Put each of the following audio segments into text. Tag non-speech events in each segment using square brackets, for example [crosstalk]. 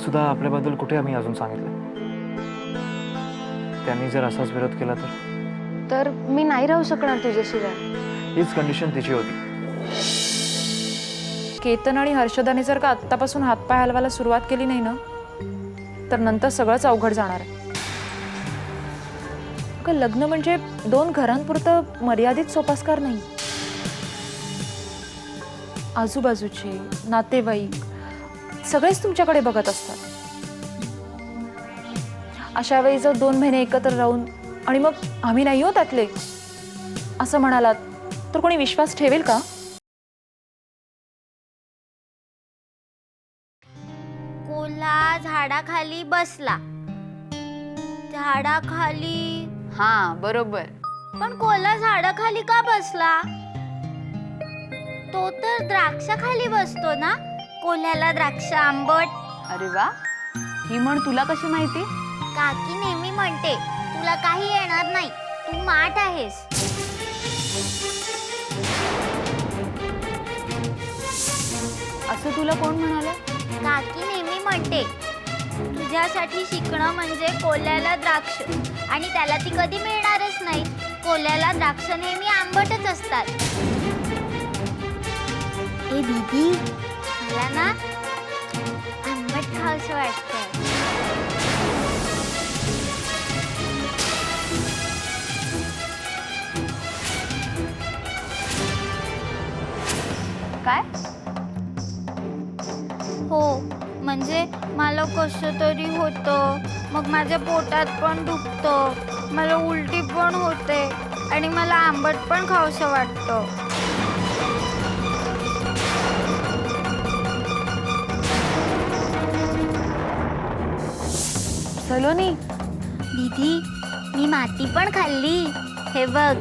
सुद्धा आपल्याबद्दल कुठे आम्ही अजून सांगितलं? त्यांनी जर असाच विरोध केला तर? तर मी नाही राहू शकणार तुझ्याशिवाय हीच कंडिशन तिची होती. केतन आणि हर्षदाने जर का आत्तापासून हातपाय हलवायला सुरुवात केली नाही ना तर नंतर सगळंच अवघड जाणार आहे. लग्न म्हणजे दोन घरांपुरतं मर्यादित सोपास्कार नाही. आजूबाजूचे नातेवाईक सगळेच तुमच्याकडे बघत असतात. अशा वेळी जर दोन महिने एकत्र राहून आणि मग आम्ही नाही हो त्यातले असं म्हणालात तर कोणी विश्वास ठेवेल का? कोल्हा झाडाखाली बसला. झाडाखाली. हा बरोबर. पण कोल्हा झाडाखाली का बसला? तो तर द्राक्षाखाली बसतो ना? कोल्ह्याला द्राक्ष आंबट. अरे वा. ही म्हण तुला कशी माहिती? काकी नेहमी म्हणते तुला काही येणार नाही तू माठ आहेस. असं तुला कोण म्हणालं? काकी नेहमी म्हणते तुझ्यासाठी शिकणं म्हणजे कोल्ह्याला द्राक्ष आणि त्याला ती कधी मिळणारच नाही. कोल्ह्याला द्राक्ष नेहमी आंबटच असतात. ए दीदी मला ना आंबट खावसं वाटतं काय? हो म्हणजे मला कसं तरी होतं. मग माझ्या पोटात पण दुखतं. मला उलटी पण होते. आणि मला आंबट पण खावसं वाटतं. सलोनी दीदी मी माती पण खाल्ली. हे बघ.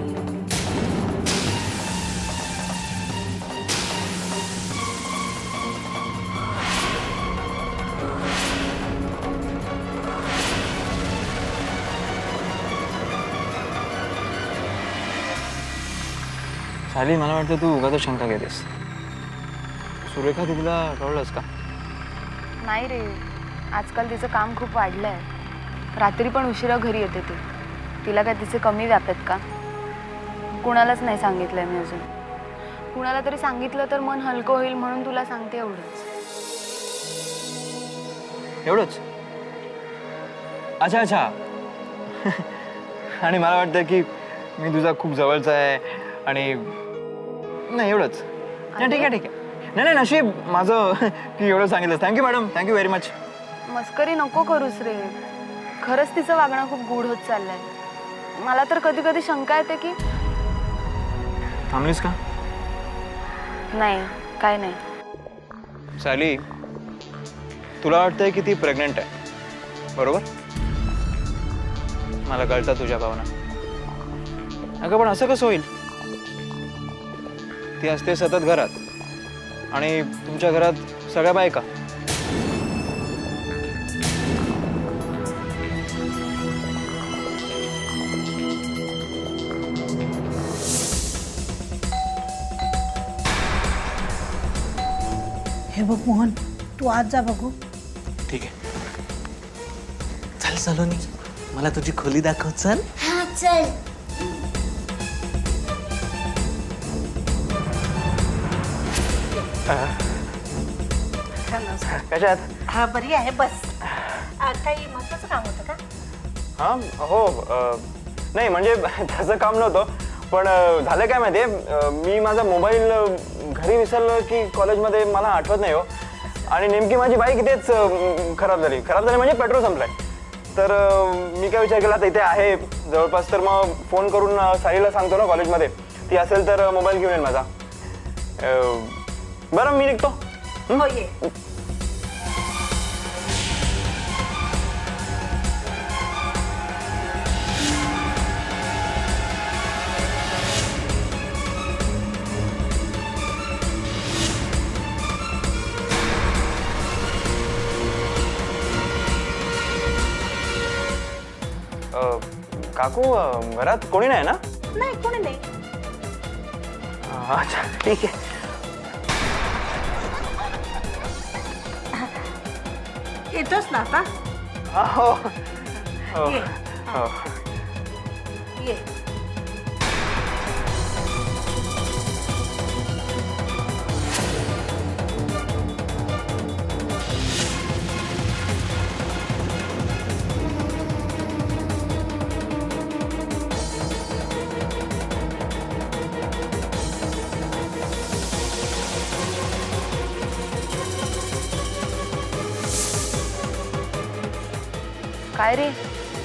साली मला वाटतं तू उगाच शंका घेतेस. सुरेखा दिदीला कळलंस का? नाही रे. आजकाल तिचं काम खूप वाढलं आहे रात्री पण उशिरा घरी येते ती. तिला काय तिचे कमी व्याप आहेत का? कुणालाच नाही सांगितलंय मी अजून. कुणाला तरी सांगितलं तर मन हलकं होईल म्हणून तुला सांगते एवढंच. एवढंच? अच्छा अच्छा. [laughs] आणि मला वाटतं की मी तुझा खूप जवळचा आहे आणि नाही एवढंच. नाही ठीक आहे ठीक आहे. नाही नाही नशीब माझं [laughs] की एवढं सांगितलं thank you madam thank you very much मस्करी नको करूस रे. खरंच तिचं वागणं खूप गूढ होत चाललंय. मला तर कधी कधी शंका येते की थांबलीस का? नाही काय नाही. साली तुला वाटतंय की ती प्रेग्नेंट आहे. बरोबर? मला कळतं तुझ्या भावना. अगं पण असं कसं होईल? ती असते सतत घरात. आणि तुमच्या घरात सगळ्या बायका. बघ मोहन. तू आज जा बघू. ठीक आहे. चल सलोनी मला तुझी खोली दाखव चल. हा चल. कशात? हा बरी आहे बस. आ, काही महत्वाचं काम होतं का? हां हो अ, नाही म्हणजे [laughs] तसं काम नव्हतं पण अ, झालं काय माहिती आहे मी माझा मोबाईल घरी विसरलं की कॉलेजमध्ये मला आठवत नाही हो. आणि नेमकी माझी बाईक इथेच खराब झाली. खराब झाली म्हणजे पेट्रोल संपलाय. तर मी काय विचार केला तर इथे आहे. जवळपास तर मग फोन करून साईला सांगतो ना कॉलेजमध्ये. ती असेल तर मोबाईल घेऊन येईल माझा. बरं मी निघतो. हो ये. काकू अ, घरात कोणी नाही ना? नाही कोणी नाही. अच्छा ठीक आहे. येतोच ना आता? हा, हो. हो. ये. हो. ये. काय रे?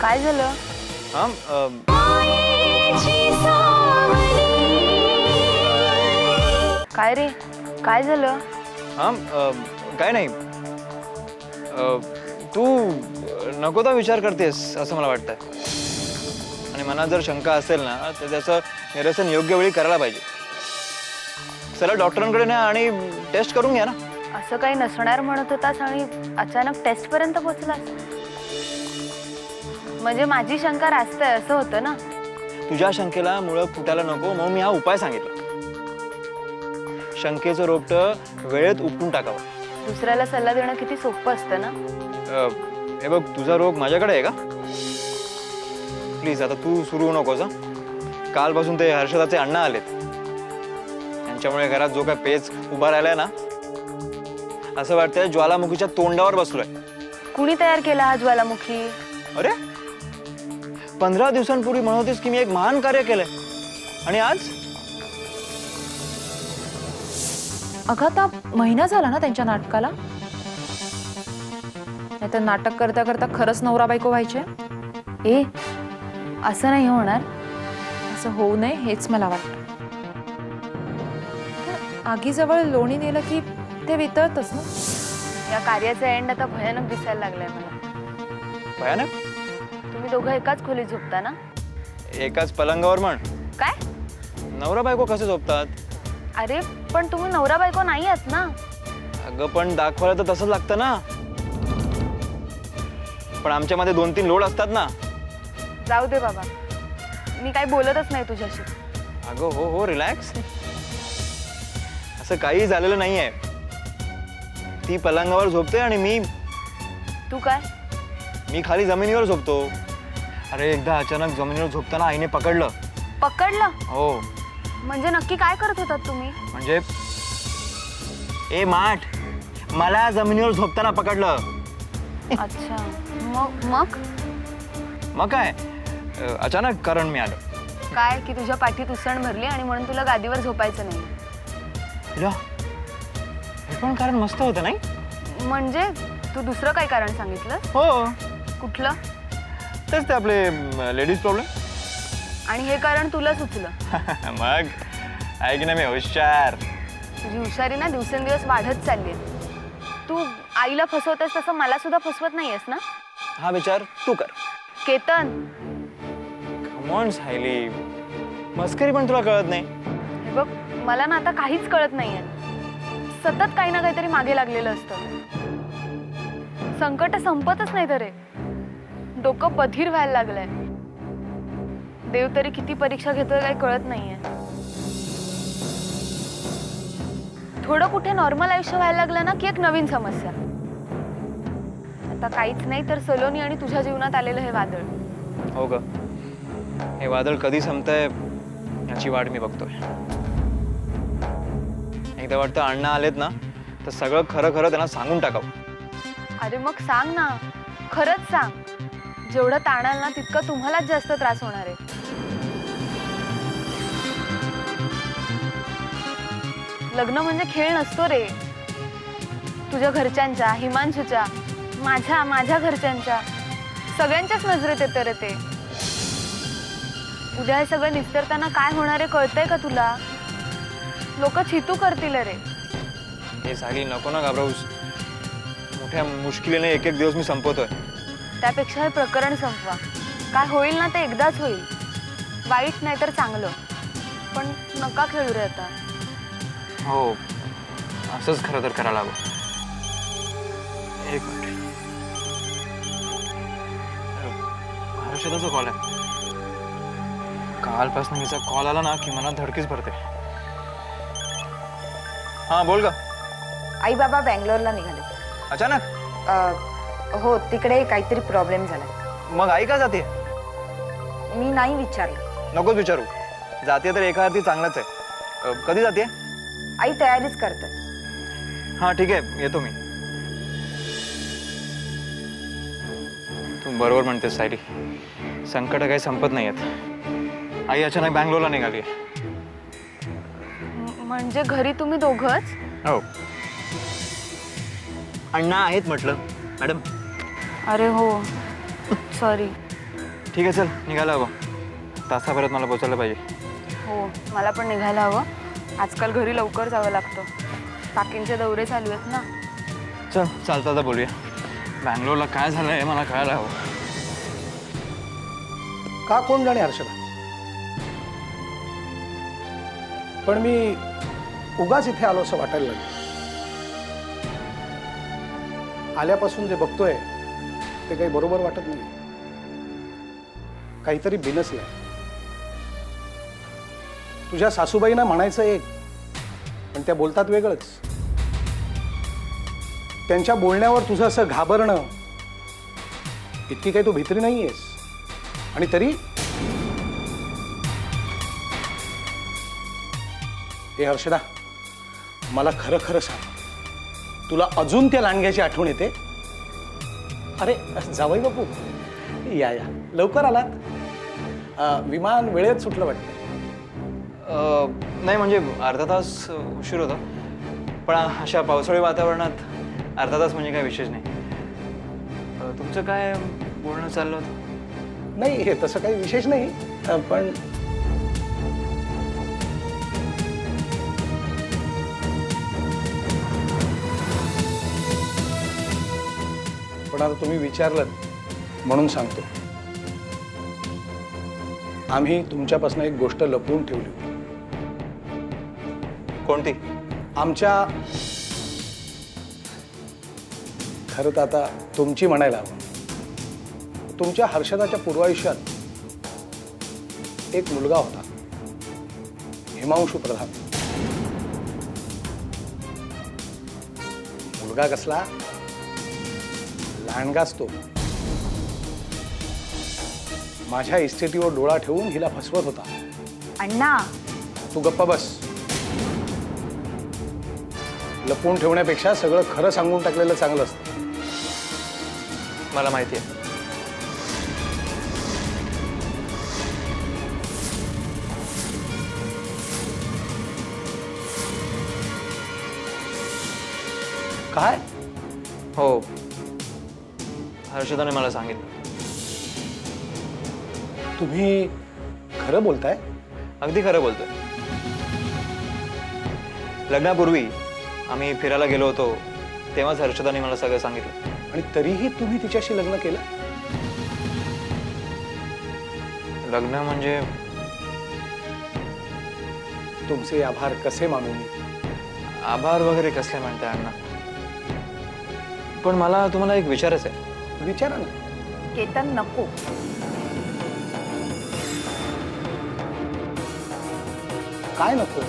काय झालं? हा काय रे? काय झालं? हा अ, काय नाही. अ, तू नको तो विचार करतेस असं मला वाटतं आणि मनात जर शंका असेल ना तर त्याचं निरसन योग्य वेळी करायला पाहिजे. चला डॉक्टरांकडे न्या आणि टेस्ट करून घ्या ना. असं काही नसणार म्हणत होतास आणि अचानक टेस्ट पर्यंत पोहोचलास? म्हणजे माझी शंका रास्त आहे असं होतं ना. तुझ्या शंकेला मुळं फुटायला नको म्हणून मी हा उपाय सांगितला. शंकेचं रोपटं वेळेत उपटून टाकावं. दुसऱ्याला सल्ला देणं किती सोपं असतं ना. अ, हे बघ तुझा रोग माझ्याकडे आहे का? प्लीज आता तू सुरू होऊ नकोस हं? कालपासून ते हर्षदाचे अण्णा आलेत. त्यांच्यामुळे घरात जो काय पेच उभा राहिलाय ना असं वाटतंय ज्वालामुखीच्या तोंडावर बसलोय. कुणी तयार केला हा ज्वालामुखी? अरे पंधरा दिवसांपूर्वी म्हणत होतीस की मी एक महान कार्य केलंय. आणि आज? अगं आता महिना झाला ना त्यांच्या नाटकाला? नाहीतर नाटक करता करता खरंच नवरा बायको व्हायचे? ए असं नाही होणार. असं होऊ नये हेच मला वाटतं. आगीजवळ लोणी नेलं की ते वितळतच ना. या कार्याचा एंड आता भयानक दिसायला लागलाय मला. भयानक? तुम्ही दोघं एकाच खोलीत झोपता ना? एकाच पलंगावर म्हण. काय? नवरा बायको कसे झोपतात? अरे पण तुम्ही नवरा बायको नाही आहात ना? अगं पण दाखवायला तर तसंच लागतं ना. पण आमच्यामध्ये दोन तीन लोड असतात ना. जाऊ दे बाबा. मी काही बोलतच नाही तुझ्याशी. अगं हो हो रिलॅक्स असं काही झालेलं नाहीये. ती पलंगावर झोपते आणि मी तू काय? मी खाली जमिनीवर झोपतो. अरे एकदा अचानक जमिनीवर झोपताना आईने पकडलं. पकडलं? हो. म्हणजे नक्की काय करत होतात तुम्ही? म्हणजे ए माठ मला जमिनीवर झोपताना पकडलं. अच्छा. मग मग? मग काय? अ, अचानक कारण मी आलो. काय? की तुझ्या पाठीत उसण भरली आणि म्हणून तुला गादीवर झोपायचं नाही. या, हे पण कारण मस्त होतं नाही? म्हणजे तू दुसरं काय कारण सांगितलं हो. कुठलं? तेच ते आपले लेडीज प्रॉब्लेम आणि हे कारण तुला सुचलं. [laughs] मग ऐक ना मी हुशार. तुझी हुशारी ना दिवसेंदिवस वाढत चालली तू आईला फसवतेस तसं मला सुद्धा फसवत नाहीयेस ना? हा विचार तू कर. केतन. Come on Sayali. मस्करी पण तुला कळत नाही. हे बघ मला ना आता काहीच कळत नाहीये. सतत काही ना काहीतरी मागे लागलेलं असतं. संकट संपतच नाही तरे डोकं बधीर व्हायला लागलंय. देव तरी किती परीक्षा घेतोय काही कळत नाहीये. थोडं कुठे नॉर्मल आयुष्य व्हायला लागलं ना की एक नवीन समस्या. आता काहीच नाही तर सलोनी आणि तुझ्या जीवनात आलेलं हे वादळ. हो ग. हे वादळ कधी संपतंय याची वाट मी बघतोय. एकदा वाटतं अण्णा आलेत ना तर सगळं खरं खरं त्यांना सांगून टाकावं. अरे मग सांग ना. खरंच सांग. जेवढं ताणाल ना तितकं तुम्हालाच जास्त त्रास होणार आहे. लग्न म्हणजे खेळ नसतो रे. तुझ्या घरच्यांच्या हिमांशूच्या माझ्या माझ्या घरच्यांच्या सगळ्यांच्याच नजरेत येतं रे ते. उद्या हे सगळं निस्तरताना काय होणार आहे कळतंय का तुला? लोक छितू करतील रे. हे साडी नको ना घाबरवूस. मोठ्या मुश्किलीने एक एक दिवस मी संपवतोय. त्यापेक्षा हे प्रकरण संपवा. काय होईल ना ते एकदाच होईल. वाईट नाही तर चांगलं. पण नका खेळू रे आता. हो. असंच खरं तर करायला हवं. एक मिनिट. हर्षदाचा कॉल आहे. कालपासून हिचा कॉल आला ना की मनात धडकीच भरते. हा बोल ग. आई बाबा बँगलोरला निघाले. अचानक? अ, हो तिकडे काहीतरी प्रॉब्लेम झाला मग आई का जाते? मी नाही विचारलं. नकोच विचारू. जाते तर एका अर्थी चांगलंच आहे. अ, कधी जाते? आई तयारीच करतात हा ठीक आहे. येतो मी. तू बरोबर म्हणतेस सायली. संकट काही संपत नाही आहेत. आई अचानक बँगलोरला निघाली म्हणजे घरी तुम्ही दोघंच? हो. अण्णा आहेत म्हटलं. मॅडम अरे हो. सॉरी ठीक आहे चल. निघायला हवं. तासाभरात मला पोचायला पाहिजे. हो. मला पण निघायला हवं. आजकाल घरी लवकर जावं लागतं. काकींचे दौरे चालू आहेत ना. चल चालता आता बोलूया. बँगलोरला काय झालं आहे मला कळायला हवं. का कोण जाणे हर्षदा? पण मी उगाच इथे आलो असं वाटायला लागलं. आल्यापासून जे बघतोय ते काही बरोबर वाटत नाही. काहीतरी बिनसलं तुझ्या सासूबाईंना म्हणायचं एक पण त्या बोलतात वेगळंच. त्यांच्या बोलण्यावर तुझं असं घाबरणं इतकी काही तू भित्री नाहीयेस. आणि तरी? ए हर्षदा मला खरं खरं सांग. तुला अजून त्या लांडग्याची आठवण येते? अरे जावई बापू. या या. लवकर आलात. अं, विमान वेळेत सुटलं वाटतं. अ, नाही म्हणजे अर्धा तास उशीर होता. पण अशा पावसाळी वातावरणात अर्धा तास म्हणजे काय विशेष नाही. अ, तुमचं काय बोलणं चाललं होतं? नाही हे तसं काही विशेष नाही. अं, पण पण आता तुम्ही विचारलं म्हणून सांगतो. आम्ही तुमच्यापासून एक गोष्ट लपवून ठेवली होती. कोणती? आमच्या खरं तर आता तुमची म्हणायला हवं. तुमच्या हर्षदाच्या पूर्वायुष्यात एक मुलगा होता हिमांशू प्रधान. मुलगा कसला? लहानगाच तो माझ्या इस्टेटीवर डोळा ठेवून हिला फसवत होता. अण्णा! तू गप्प बस. लपवून ठेवण्यापेक्षा सगळं खरं सांगून टाकलेलं चांगलं असतं. मला माहिती आहे. काय? हो. हर्षदाने मला सांगितलं. तुम्ही खरं बोलताय? अगदी खरं बोलतोय. लग्नापूर्वी आम्ही फिरायला गेलो होतो तेव्हाच हर्षदाने मला सगळं सांगितलं. आणि तरीही तुम्ही तिच्याशी लग्न केलं? लग्न म्हणजे? तुमचे आभार कसे मानू मी? आभार वगैरे कसले म्हणते अण्णा? पण मला तुम्हाला एक विचारायचं आहे विचारा ना. केतन नको. काय नको?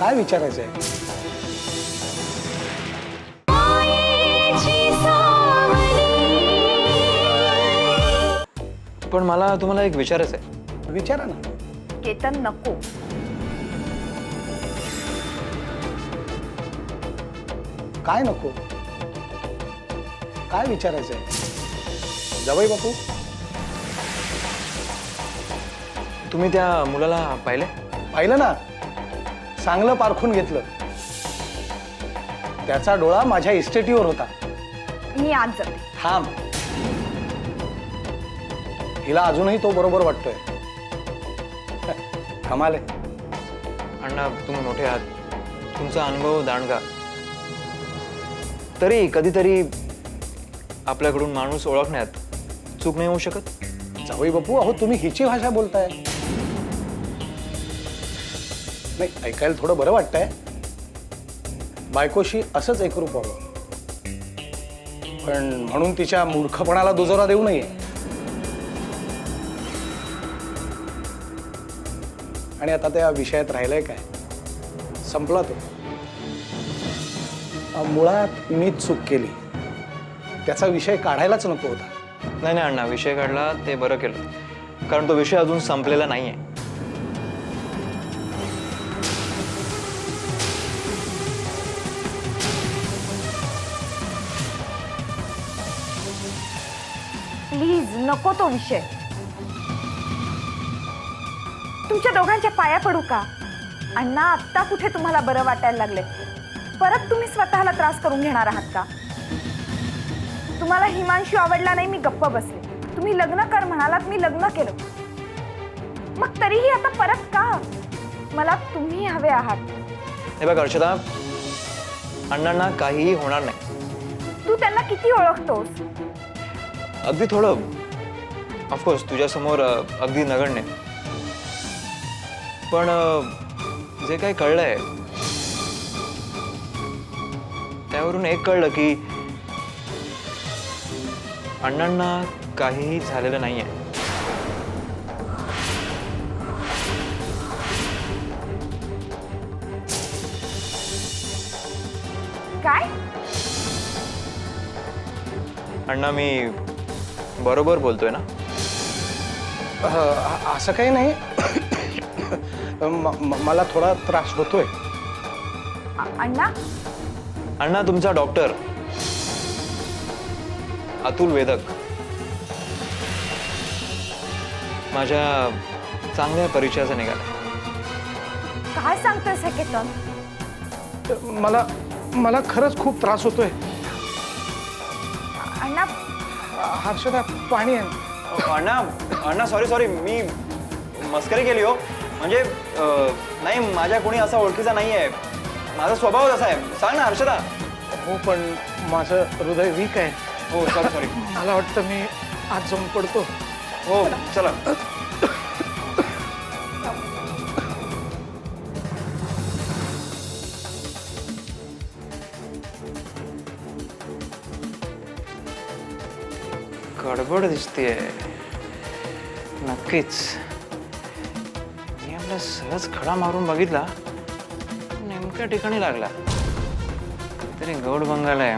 काय विचारायचं आहे मायेची सावली. पण मला तुम्हाला एक विचारायचं आहे विचारा ना. केतन नको. काय नको? काय विचारायचं आहे जवळ बापू? तुम्ही त्या मुलाला पाहिले पाहिलं ना. चांगलं पारखून घेतलं. त्याचा डोळा माझ्या इस्टेटीवर होता. मी आज जाते. थांब. हिला अजूनही तो बरोबर वाटतोय. कमाल आहे. अण्णा तुम्ही मोठे आहात. तुमचा अनुभव दांडगा. तरी कधीतरी आपल्याकडून माणूस ओळखण्यात चूक नाही होऊ शकत? जावई बापू अहो तुम्ही हिची भाषा बोलताय. नाही ऐकायला थोडं बरं वाटतंय. बायकोशी असंच एकरूप व्हावं. पण म्हणून तिच्या मूर्खपणाला दुजोरा देऊ नये. आणि आता त्या विषयात राहिलंय काय? संपला तो. अ, मुळात मीच चूक केली. त्याचा विषय काढायलाच नको होता. नाही नाही अण्णा विषय काढला ते बरं केलं. कारण तो विषय अजून संपलेला नाहीये. प्लीज नको तो विषय. तुमच्या दोघांच्या पाया पडू का? अण्णा आत्ता कुठे तुम्हाला बरं वाटायला लागले परत तुम्ही स्वतःला त्रास करून घेणार आहात का? तुम्हाला हिमांशू आवडला नाही मी गप्प बसले. तुम्ही लग्न कर म्हणालात मी लग्न केलं. मग तरीही आता परत का? मला तुम्ही हवे आहात. हे बघ अर्षदा अण्णांना काहीही होणार नाही. तू त्यांना किती ओळखतोस? अगदी थोडं. ऑफकोर्स तुझ्यासमोर अ, अगदी नगण्य. पण अ, जे काही कळलंय त्यावरून एक कळलं की अण्णांना काहीही झालेलं नाहीये. काय? अण्णा मी बरोबर बोलतोय ना? अ- असं काही नाही. म- म- मला थोडा त्रास होतोय. अ- अण्णा? अण्णा तुमचा डॉक्टर अतुल वेदक. माझ्या चांगल्या परिचयाचा निघाला काय सांगतोयस हे केतन मला मला खरंच खूप त्रास होतोय. अण्णा? हर्षदा पाणी आहे. अण्णा अण्णा सॉरी सॉरी मी मस्करी केली हो. म्हणजे अं, नाही माझ्या कोणी असा ओळखीचा नाही आहे माझा स्वभाव असा आहे. सांग ना हर्षदा. हो पण माझं हृदय वीक आहे. हो सॉरी सॉरी मला वाटतं मी आज जाऊन पडतो. हो चला. गडबड दिसतेय. नक्कीच. मी आपला सहज खडा मारून बघितला. नेमक्या ठिकाणी लागला. तरी गौड बंगाल आहे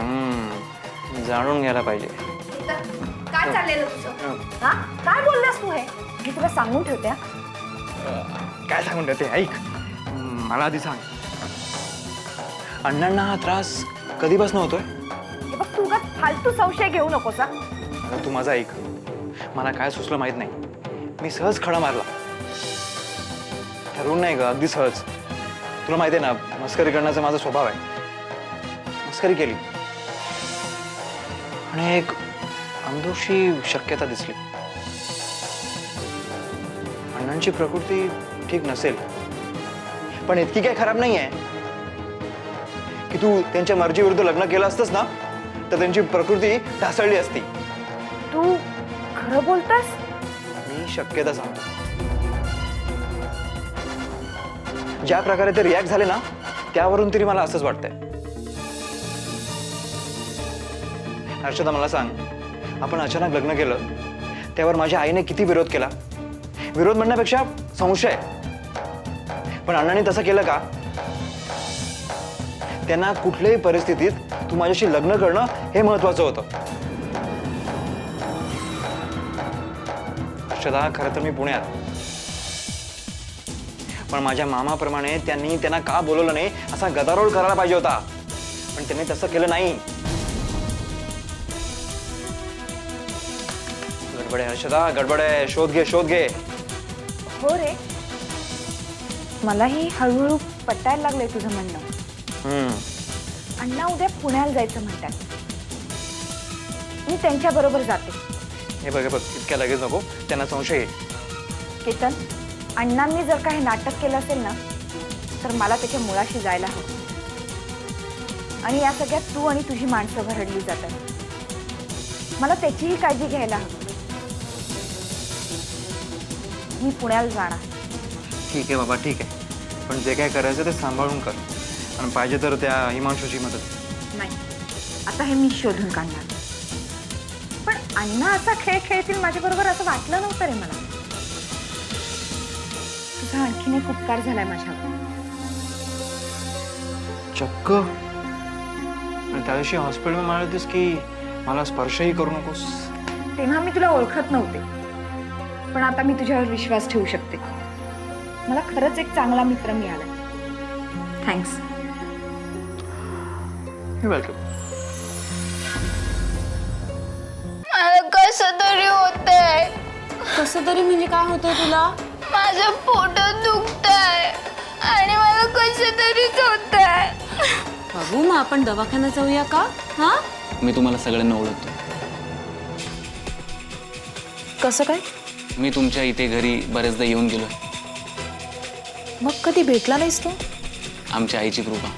जाणून घ्यायला पाहिजे. काय चाललेलं तुझं हा. काय बोललास तू हे? मी तुला सांगून ठेवते हा. काय सांगून ठेवते? ऐक मला आधी सांग. अण्णांना हा त्रास कधीपासून होतोय? हे बघ तू उगाच फालतू संशय घेऊ नकोस हा. आता तू माझा ऐक. मला काय सुचलं माहीत नाही. मी सहज खडा मारला. ठरवून नाही ग अगदी सहज. तुला माहिती आहे ना मस्करी करण्याचा माझा स्वभाव आहे. मस्करी केली. आणि एक अंधोशी शक्यता दिसली. अण्णांची प्रकृती ठीक नसेल. पण इतकी काही खराब नाही आहे की तू त्यांच्या मर्जीविरुद्ध लग्न केलं असतंस ना तर त्यांची प्रकृती ढासळली असती. तू खरं बोलतोस? मी शक्यता सांगतो. ज्या प्रकारे ते रिॲक्ट झाले ना त्यावरून तरी मला असंच वाटतंय. हर्षदा मला सांग आपण अचानक लग्न केलं त्यावर माझ्या आईने किती विरोध केला? विरोध म्हणण्यापेक्षा संशय पण अण्णांनी तसं केलं का? त्यांना कुठल्याही परिस्थितीत तू माझ्याशी लग्न करणं हे महत्वाचं होतं. हर्षदा खरं तर मी पुण्यात. पण माझ्या मामाप्रमाणे त्यांनी त्यांना का बोलवलं नाही असा गदारोळ करायला पाहिजे होता. पण त्यांनी तसं केलं नाही. गडबड आहे हर्षदा गडबड आहे शोध घे शोध घे. हो रे. मलाही हळूहळू पटायला लागलंय तुझं म्हणणं. हम्म. अण्णा उद्या पुण्याला जायचं म्हणतात. मी त्यांच्या बरोबर जाते. हे बघ हे बघ इतक्या लगेच नको. त्यांना संशय येईल केतन अण्णांनी जर का हे नाटक केलं असेल ना तर मला त्याच्या मुळाशी जायला हवं. आणि या सगळ्यात तू आणि तुझी माणसं भरडली जातात. मला त्याचीही काळजी घ्यायला हवी. मी पुण्याला जाणार. ठीक आहे बाबा ठीक आहे. पण जे काय करायचं ते सांभाळून कर. आणि पाहिजे तर त्या हिमांशूची मदत. नाही आता हे मी शोधून काढणार. पण अण्णा असा खेळ खेळतील माझ्याबरोबर असं वाटलं नव्हतं रे मला. तुझा आणखीन एक उपकार झालाय माझ्यावर. चक्क. आणि त्या दिवशी हॉस्पिटलमध्ये म्हणाल होतीस की मला स्पर्शही करू नकोस. तेव्हा मी तुला ओळखत नव्हते. पण आता मी तुझ्यावर विश्वास ठेवू शकते. मला खरंच एक चांगला मित्र मिळाला थँक्स वेलकम मला कसं तरी होतंय. कसं तरी म्हणजे काय होतंय तुला? माझं पोटात दुखतंय आणि मला कसं तरीच होतंय. बाबू मग आपण दवाखान्यात जाऊया का? हा? मी तुम्हाला सगळ्यांना ओळखतो. कसं काय? मी तुमच्या इथे घरी बरेचदा येऊन गेलो मग कधी भेटला नाहीस तू? आमच्या आईची कृपा.